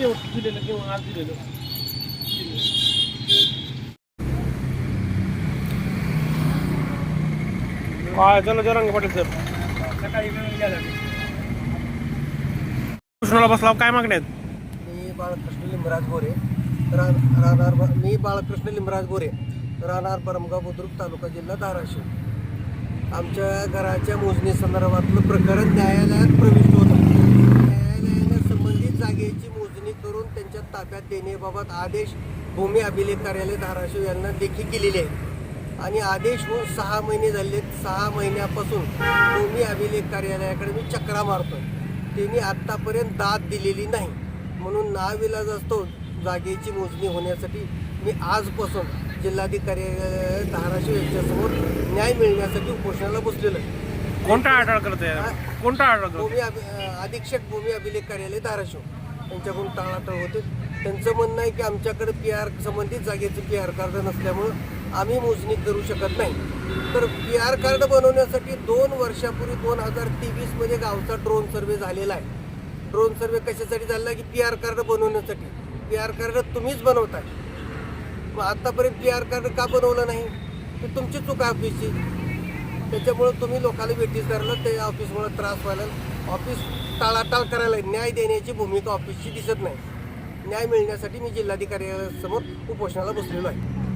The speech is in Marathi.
दिलेलं काय चला जरांगे पाटील साहेब सकाळी कृष्णाला बसला काय मागण्या आहेत? मी बाळकृष्ण लिंबराज गोरे राहणार मी बाळकृष्ण लिंबराज गोरे राहणार परमगाव बुद्रुक तालुका जिल्हा धाराशिव. आमच्या घराच्या मोजणी संदर्भातलं प्रकरण न्यायालयात प्रविष्ट होतं. ताब्यात देण्याबाबत आदेश भूमी अभिलेख कार्यालय धाराशिव यांना लेखी केलेले आहे आणि आदेश होऊन सहा महिने झाले सहा महिन्यापासून भूमी अभिलेख कार्यालयाकडे मी चक्रा मारतोय. त्यांनी आत्तापर्यंत दाद दिलेली नाही. म्हणून नाविलाज असतो जागेची मोजणी होण्यासाठी मी आजपासून जिल्हाधिकारी धाराशिव यांच्यासमोर न्याय मिळण्यासाठी उपोषणाला बसलेलो आहे. कोणता अटळ करते कोणता करते भूमी अधीक्षक भूमी अभिलेख कार्यालय धाराशिव. यांच्याकडून टाळाटाळ होते. त्यांचं म्हणणं आहे की आमच्याकडे पी आर संबंधित जागेचं पी आर कार्ड नसल्यामुळं आम्ही मोजणी करू शकत नाही. तर पी आर कार्ड बनवण्यासाठी दोन वर्षापूर्वी दोन हजार तेवीसमध्ये गावचा ड्रोन सर्वे झालेला आहे. ड्रोन सर्वे कशासाठी झाला की पी आर कार्ड बनवण्यासाठी? पी आर कार्ड तुम्हीच बनवताय. मग आत्तापर्यंत पी आर कार्ड का बनवलं नाही? तर तुमची चूक आहे ऑफिसची त्याच्यामुळं तुम्ही लोकांना भेटीस धरलं ते ऑफिसमुळे त्रास व्हायला ऑफिस टाळाटाळ करायला न्याय देण्याची भूमिका ऑफिसची दिसत नाही. न्याय मिळण्यासाठी मी जिल्हाधिकारी समोर उपोषणाला बसलेलो आहे.